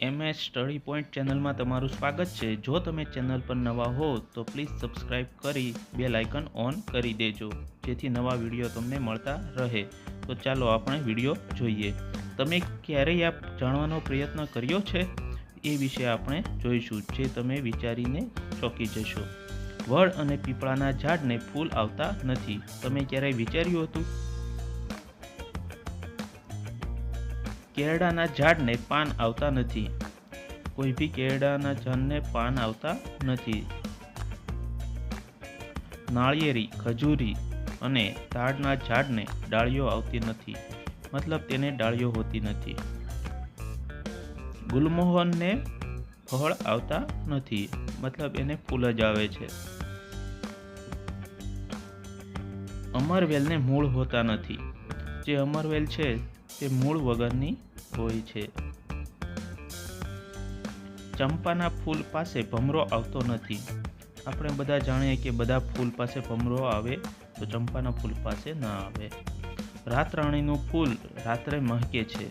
MS study point ચેનલમાં તમારું સ્વાગત છે. જો તમે ચેનલ પર નવા હો, તો પ્લીઝ સબસ્ક્રાઇબ કરી બે લાઇકન ઓન કરી દેજો, જેથી નવા વીડિયો તમને મળતા રહે. તો ચાલો આપણે વીડિયો જોઈએ. તમે ક્યારેય આ જાણવાનો પ્રયત્ન કર્યો છે? એ વિશે આપણે જોઈશું, જે તમે વિચારીને ચોંકી જશો. વડ અને પીપળાના ઝાડને ફૂલ આવતા નથી. તમે ક્યારેય વિચાર્યું હતું? કેળાના ઝાડને પાન આવતા નથી. કોઈ બી કેળાના ઝાડને પાન આવતા નથી. નાળિયેરી, ખજૂરી અને તાડના ઝાડને ડાળીઓ આવતી નથી. મતલબ તેને ડાળીઓ હોતી નથી. ગુલમોહનને ફળ આવતા નથી. મતલબ એને ફૂલ જ આવે છે. અમરવેલને મૂળ હોતા નથી. જે અમરવેલ છે તે મૂળ વગરની હોય છે. ચંપાના ફૂલ પાસે ભમરો આવતો નથી. આપણે બધા જાણીએ કે બધા ફૂલ પાસે ભમરો આવે તો ચંપાના ફૂલ પાસે ન આવે. રાતરાણીનું ફૂલ રાત્રે મહકે છે,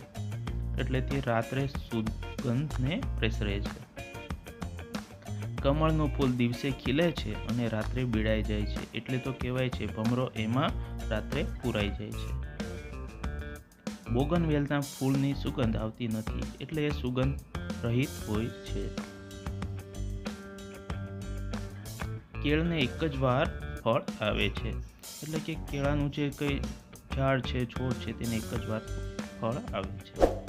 એટલે તે રાત્રે સુગંધને પ્રસરે છે. કમળનું ફૂલ દિવસે ખીલે છે અને રાત્રે બીડાઈ જાય છે, એટલે તો કહેવાય છે ભમરો એમાં રાત્રે પુરાઈ જાય છે. બોગનવેલના ફૂલની સુગંધ આવતી નથી એટલે એ સુગંધ રહિત હોય છે. કેળને એક જ વાર ફળ આવે છે. એટલે કે કેળાનું જે કંઈ ઝાડ છે, છોડ છે, તેને એક જ વાર ફળ આવે છે.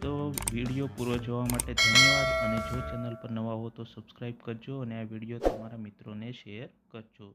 તો વીડિયો પૂરો જોવા માટે ધન્યવાદ અને જો ચેનલ પર નવા હો તો સબસ્ક્રાઈબ કરજો અને આ વીડિયો તમારા મિત્રોને શેર કરજો.